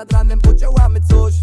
nad ranem podziałamy coś.